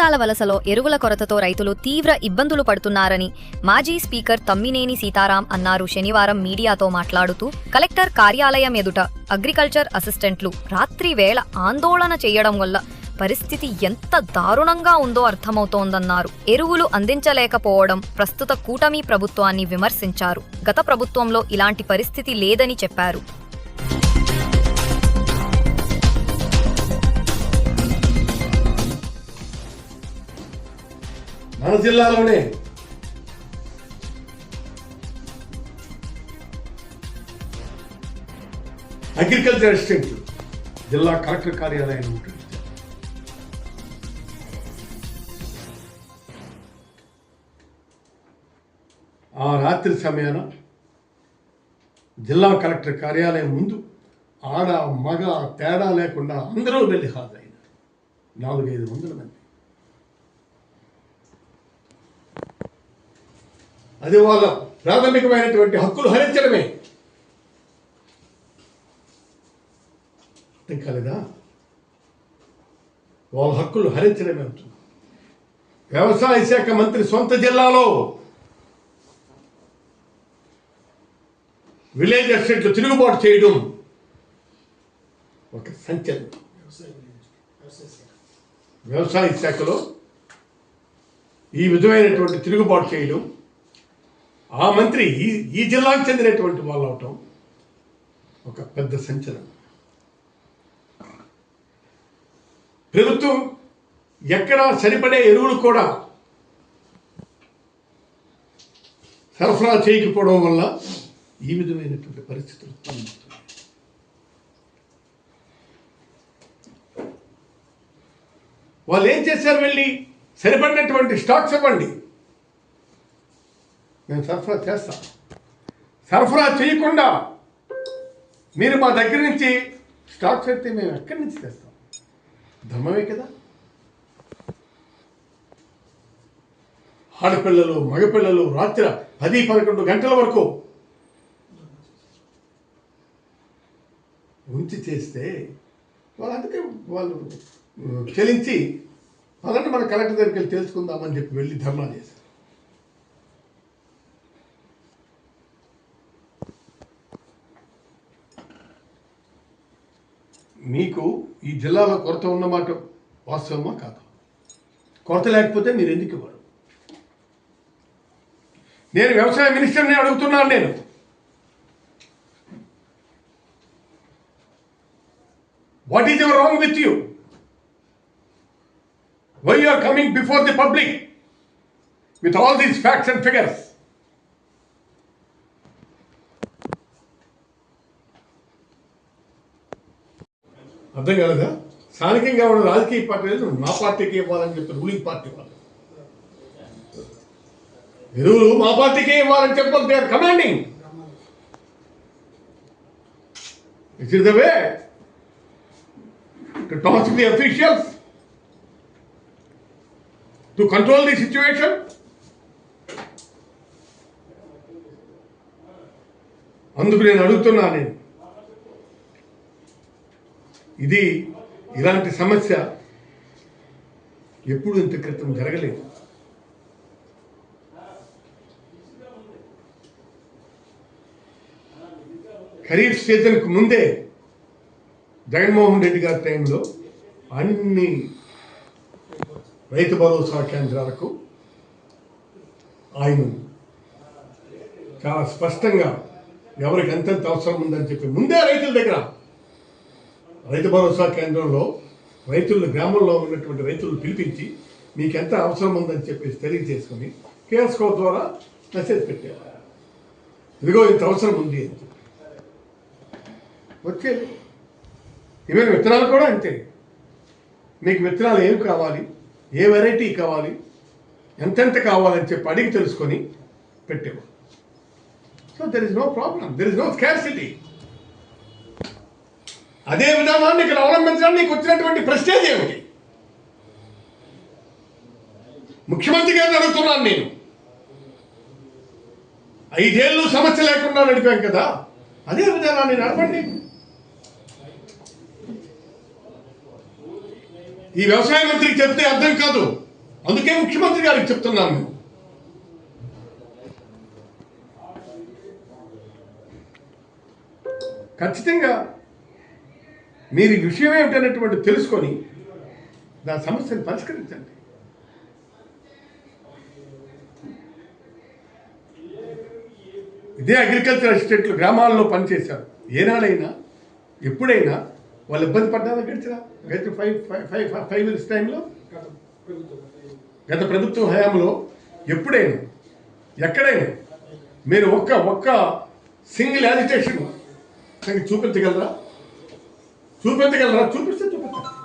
ఆముదాల వలసలో ఎరువుల కొరతతో రైతులు తీవ్ర ఇబ్బందులు పడుతున్నారని మాజీ స్పీకర్ తమ్మినేని సీతారాం అన్నారు. శనివారం మీడియాతో మాట్లాడుతూ కలెక్టర్ కార్యాలయం ఎదుట అగ్రికల్చర్ అసిస్టెంట్లు రాత్రి వేళ ఆందోళన చేయడం వల్ల పరిస్థితి ఎంత దారుణంగా ఉందో అర్థమవుతోందన్నారు. ఎరువులు అందించలేకపోవడం ప్రస్తుత కూటమి ప్రభుత్వాన్ని విమర్శించారు. గత ప్రభుత్వంలో ఇలాంటి పరిస్థితి లేదని చెప్పారు. మన జిల్లాలోనే అగ్రికల్చర్ అసిస్టెంట్ జిల్లా కలెక్టర్ కార్యాలయం ఉంటుంది. ఆ రాత్రి సమయాన జిల్లా కలెక్టర్ కార్యాలయం ముందు ఆడ మగ తేడా లేకుండా అందరూ వెళ్ళి హాజరైనారు. నాలుగైదు వందల మంది. అది వాళ్ళ ప్రాథమికమైనటువంటి హక్కులు హరించడమే. అర్థం కాలేదా? వాళ్ళ హక్కులు హరించడమే అవుతుంది వ్యవసాయ శాఖ మంత్రి సొంత జిల్లాలో విలేజ్ అసిస్టెంట్లు తిరుగుబాటు చేయడం ఒక సంచలనం. వ్యవసాయ శాఖలో ఈ విధమైనటువంటి తిరుగుబాటు చేయడం ఆ మంత్రి ఈ ఈ జిల్లాకు చెందినటువంటి వాళ్ళు అవటం ఒక పెద్ద సంచలనం. ప్రభుత్వం ఎక్కడ సరిపడే ఎరువులు కూడా సరఫరా చేయకపోవడం వల్ల ఈ విధమైనటువంటి పరిస్థితులు ఉత్పన్నమవుతుంది వాళ్ళు ఏం చేశారు వెళ్ళి? సరిపడినటువంటి స్టాక్స్ ఇవ్వండి. మేము సరఫరా చేస్తాం. సరఫరా చేయకుండా మీరు మా దగ్గర నుంచి స్టాక్స్ అయితే మేము ఎక్కడి నుంచి తెస్తాం? ధర్మమే కదా. ఆడపిల్లలు మగపిల్లలు రాత్రి పది పదకొండు గంటల వరకు ఉంచి చేస్తే వాళ్ళు అందుకే వాళ్ళు చెలించి అలాంటి మన కలెక్టర్ దగ్గరికి వెళ్ళి తెలుసుకుందామని చెప్పి వెళ్ళి ధర్నా చేశారు. మీకు ఈ జిల్లాలో కొరత ఉన్నమాట వాస్తవమా కాదు? కొరత లేకపోతే మీరు ఎందుకు ఇవ్వరు? నేను వ్యవసాయ మినిస్టర్ని అడుగుతున్నాను నేను. What is your wrong with you why you are coming before the public with all these facts and figures అర్థం కాలేదా? స్థానికంగా ఉన్న రాజకీయ పార్టీలు మా పార్టీకి ఇవ్వాలని చెప్పి రూలింగ్ పార్టీ వాళ్ళు. ఎరువులు మా పార్టీకే ఇవ్వాలని చెప్పాలి they are commanding it is the way to the officials to control the situation అందుకు నేను అడుగుతున్నా నేను. ఇది ఇలాంటి సమస్య ఎప్పుడు ఇంత క్రితం జరగలేదు. ఖరీఫ్ సీజన్కు ముందే జగన్మోహన్ రెడ్డి గారి టైంలో అన్ని రైతు భరోసా కేంద్రాలకు ఆయన చాలా స్పష్టంగా ఎవరికి ఎంతెంత అవసరం ఉందని చెప్పి ముందే రైతుల దగ్గర రైతు భరోసా కేంద్రంలో రైతులు గ్రామంలో ఉన్నటువంటి రైతులు పిలిపించి మీకు ఎంత అవసరం ఉందని చెప్పేసి తెలియజేసుకొని కేఎస్ ద్వారా మెసేజ్ పెట్టేవారు ఇదిగో ఇంత అవసరం ఉంది అని చెప్పి. వచ్చేది ఈవెన్ విత్తనాలు కూడా అంతే. మీకు విత్తనాలు ఏం కావాలి? ఏ వెరైటీ కావాలి? ఎంతెంత కావాలని చెప్పి అడిగి తెలుసుకొని పెట్టేవారు. So there is no problem there is no scarcity అదే విధానాన్ని ఇక్కడ అవలంబించడానికి నీకు వచ్చినటువంటి ప్రెస్టేజ్ ఏమిటి? ముఖ్యమంత్రి గారిని అడుగుతున్నాను నేను. ఐదేళ్ళు సమస్య లేకుండా నడిపాం కదా అదే విధానాన్ని నడపండి. ఈ వ్యవసాయ మంత్రికి చెప్తే అర్థం కాదు. అందుకే ముఖ్యమంత్రి గారికి చెప్తున్నాను నేను. ఖచ్చితంగా మీరు ఈ విషయం ఏమిటనేటువంటి తెలుసుకొని దాని సమస్యను పరిష్కరించండి. ఇదే అగ్రికల్చర్ అసిస్టెంట్లు గ్రామాల్లో పనిచేశారు. ఏనాడైనా ఎప్పుడైనా వాళ్ళు ఇబ్బంది పడ్డారా గడిచిన గడిచిన ఫైవ్ ఫైవ్ ఫైవ్ ఇయర్స్ టైంలో గత ప్రభుత్వ హయాంలో ఎప్పుడైనా ఎక్కడైనా మీరు ఒక్క ఒక్క సింగిల్ యాజిటేషన్ చూపించగలరా? చూపించగలరా చూపిస్తే చూపించండి